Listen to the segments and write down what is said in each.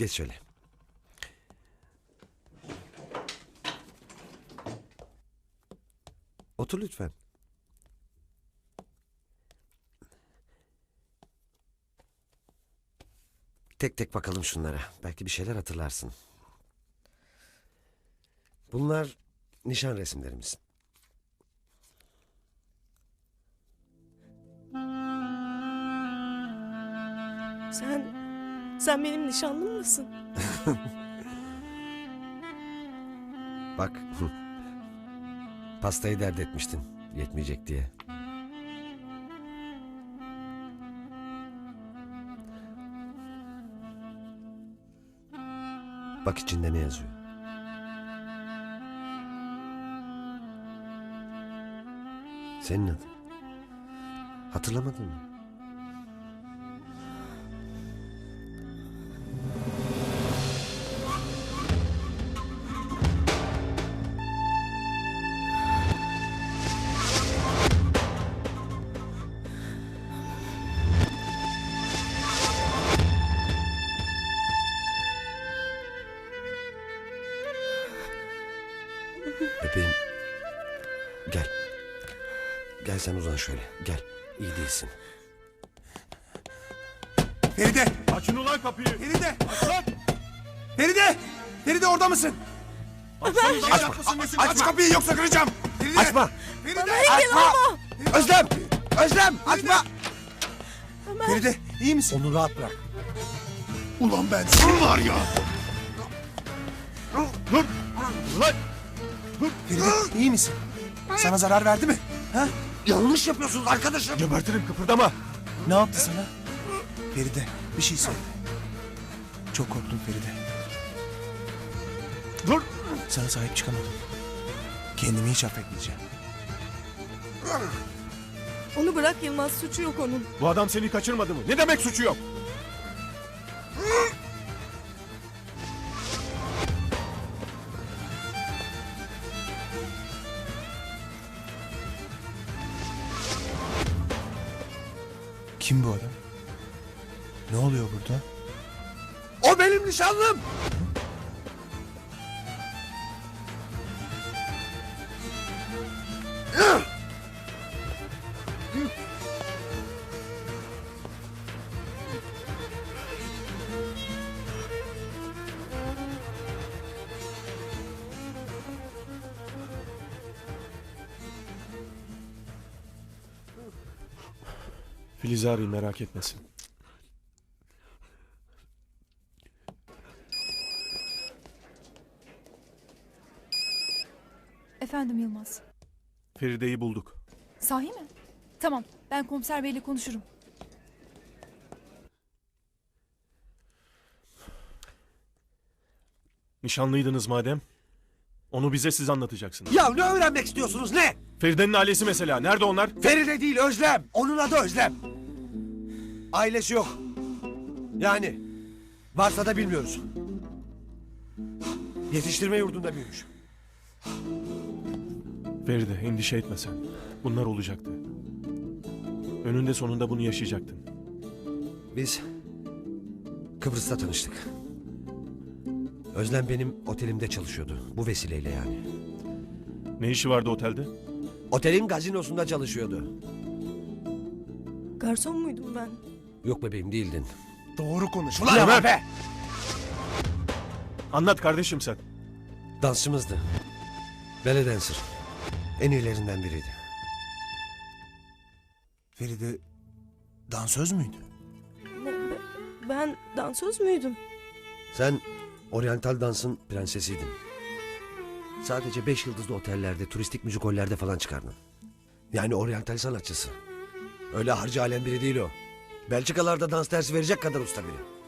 Geç şöyle. Otur lütfen. Tek tek bakalım şunlara. Belki bir şeyler hatırlarsın. Bunlar nişan resimlerimiz. Sen, sen benim nişanlım mısın? Bak. Pastayı dert etmiştin. Yetmeyecek diye. Bak içinde ne yazıyor. Senin adın. Hatırlamadın mı? Gel sen uzan şöyle. Gel. İyi değilsin. Feride! Açın ulan kapıyı. Feride! Aç lan. Feride! Feride orada mısın? Açsanıza Açma! mısın nesin? Aç kapıyı yoksa kıracağım! Feride! Açma! Feride! Açma! Özlem! Özlem! Açma! Feride iyi misin? Onu rahat bırak. Ulan ben seni var ya. Dur. Ulan. Feride iyi misin? Sana zarar verdi mi? Ha? Yanlış yapıyorsunuz arkadaşım. Gebertirim kıpırdama. Ne yaptı sana? Feride bir şey söyle. Çok korktum Feride. Dur. Sana sahip çıkamadım. Kendimi hiç affetmeyeceğim. Onu bırak Yılmaz, suçu yok onun. Bu adam seni kaçırmadı mı? Ne demek suçu yok? Burada? O benim nişanlım. Filiz merak etmesin. Efendim Yılmaz. Feride'yi bulduk. Sahi mi? Tamam. Ben komiser beyle konuşurum. Nişanlıydınız madem. Onu bize siz anlatacaksınız. Ya ne öğrenmek istiyorsunuz ne? Feride'nin ailesi mesela. Nerede onlar? Feride değil Özlem. Onun adı Özlem. Ailesi yok. Yani varsa da bilmiyoruz. Yetiştirme yurdunda büyümüş. Feride endişe etme sen. Bunlar olacaktı. Önünde sonunda bunu yaşayacaktın. Biz Kıbrıs'ta tanıştık. Özlem benim otelimde çalışıyordu. Bu vesileyle yani. Ne işi vardı otelde? Otelin gazinosunda çalışıyordu. Garson muydum ben? Yok bebeğim değildin. Doğru konuş. Ulan Ömer! be! Anlat kardeşim sen. Dansçımızdı. Belly dancer. En iyilerinden biriydi. Feride dansöz müydü? Ben, dansöz müydüm? Sen oryantal dansın prensesiydin. Sadece beş yıldızlı otellerde, turistik müzikollerde falan çıkardın. Yani oryantal sanatçısı. Öyle harcı alem biri değil o. Belçikalarda dans dersi verecek kadar usta biri.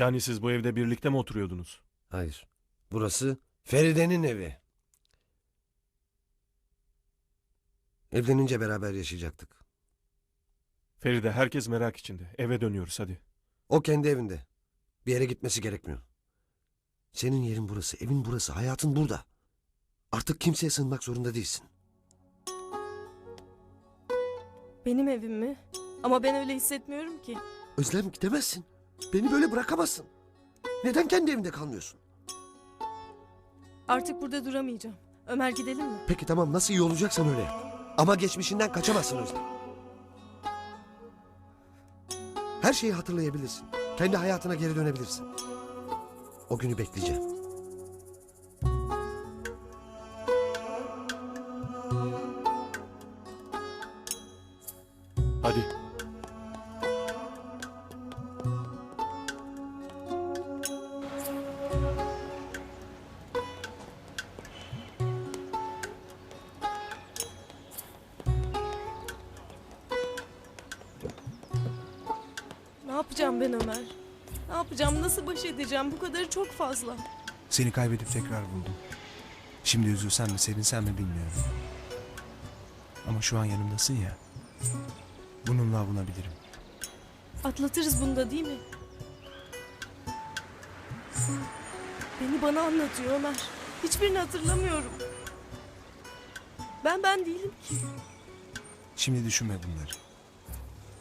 Yani siz bu evde birlikte mi oturuyordunuz? Hayır. Burası Feride'nin evi. Evlenince beraber yaşayacaktık. Feride herkes merak içinde. Eve dönüyoruz hadi. O kendi evinde. Bir yere gitmesi gerekmiyor. Senin yerin burası, evin burası, hayatın burada. Artık kimseye sığınmak zorunda değilsin. Benim evim mi? Ama ben öyle hissetmiyorum ki. Özlem gidemezsin. Beni böyle bırakamazsın. Neden kendi evinde kalmıyorsun? Artık burada duramayacağım. Ömer gidelim mi? Peki tamam nasıl iyi olacaksan öyle yap. Ama geçmişinden kaçamazsın Özlem. Her şeyi hatırlayabilirsin. Kendi hayatına geri dönebilirsin. O günü bekleyeceğim. Yapacağım ben Ömer? Ne yapacağım? Nasıl baş edeceğim? Bu kadarı çok fazla. Seni kaybedip tekrar buldum. Şimdi üzülsem mi sevinsem mi bilmiyorum. Ama şu an yanımdasın ya. Bununla avunabilirim. Atlatırız bunu da değil mi? Beni bana anlatıyor Ömer. Hiçbirini hatırlamıyorum. Ben ben değilim ki. Şimdi düşünme bunları.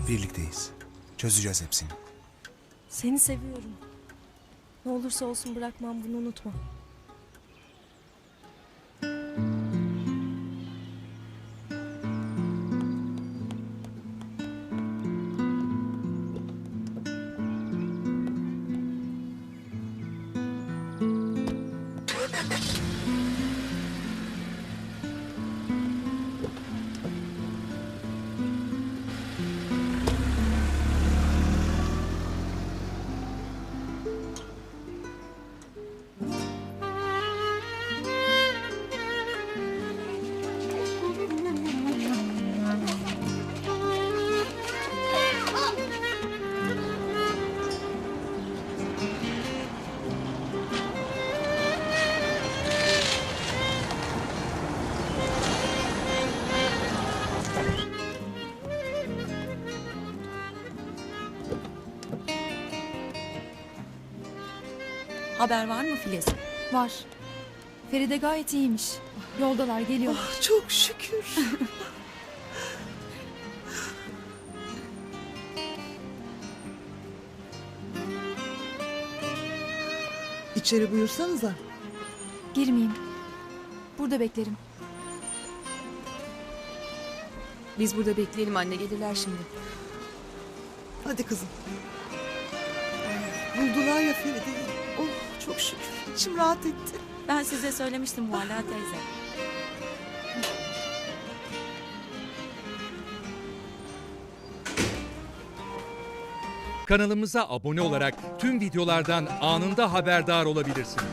Birlikteyiz. Çözeceğiz hepsini. Seni seviyorum. Ne olursa olsun bırakmam bunu unutma. Haber var mı Filiz? Var. Feride gayet iyiymiş. Yoldalar geliyor. Çok şükür. İçeri buyursanıza. Girmeyeyim. Burada beklerim. Biz burada bekleyelim anne gelirler şimdi. Hadi kızım. Buldular ya Feride'yi. Oh çok şükür. İçim rahat etti. Ben size söylemiştim Mualla teyze. Kanalımıza abone olarak tüm videolardan anında haberdar olabilirsiniz.